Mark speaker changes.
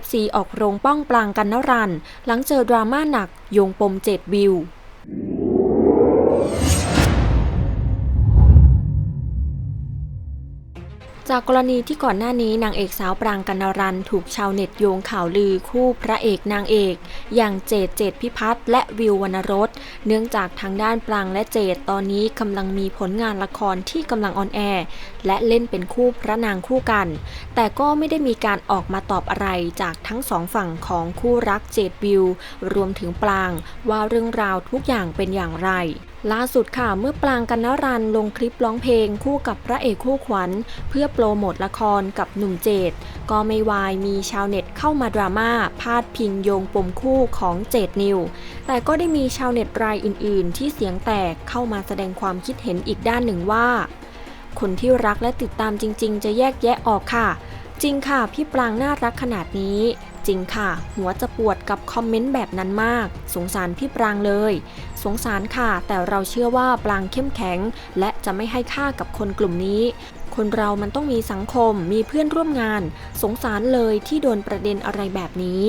Speaker 1: FC ออกโรงป้องปลางกันนรัน หลังเจอดราม่าหนักโยงปมเจ็ดวิว จากกรณีที่ก่อนหน้านี้นางเอกสาวปรางกันนรันถูกชาวเน็ตโยงข่าวลือคู่พระเอกนางเอก อย่างเจดเจดพิพัฒน์และวิววรรณรส เนื่องจากทางด้านปรางและเจดตอนนี้กำลังมีผลงานละครที่กำลังออนแอร์และเล่นเป็นคู่พระนางคู่กัน แต่ก็ไม่ได้มีการออกมาตอบอะไรจากทั้งสองฝั่งของคู่รักเจดวิวรวมถึงปรางว่าเรื่องราวทุกอย่างเป็นอย่างไร ล่าสุดค่ะเมื่อปรางกันนรันลงคลิปร้องเพลงคู่กับพระเอกคู่ขวัญ เพื่อโปรโมทละครกับหนุ่มเจดก็ไม่วายมีชาวเน็ตเข้ามาดราม่าพาดพิงโยงปมคู่ของเจดนิว แต่ก็ได้มีชาวเน็ตรายอื่น ๆ ที่เสียงแตกเข้ามาแสดงความคิดเห็นอีกด้านหนึ่งว่า คนที่รักและติดตามจริง ๆ จะแยกแยะออกค่ะ จริงค่ะพี่ปรางน่ารักขนาดนี้ จริงค่ะ หัวจะปวดกับคอมเมนต์แบบนั้นมาก สงสารพี่ปรางเลย สงสารค่ะ แต่เราเชื่อว่าปรางเข้มแข็ง และจะไม่ให้ค่ากับคนกลุ่มนี้ คนเรามันต้องมีสังคมมีเพื่อนร่วมงาน สงสารเลยที่โดนประเด็นอะไรแบบนี้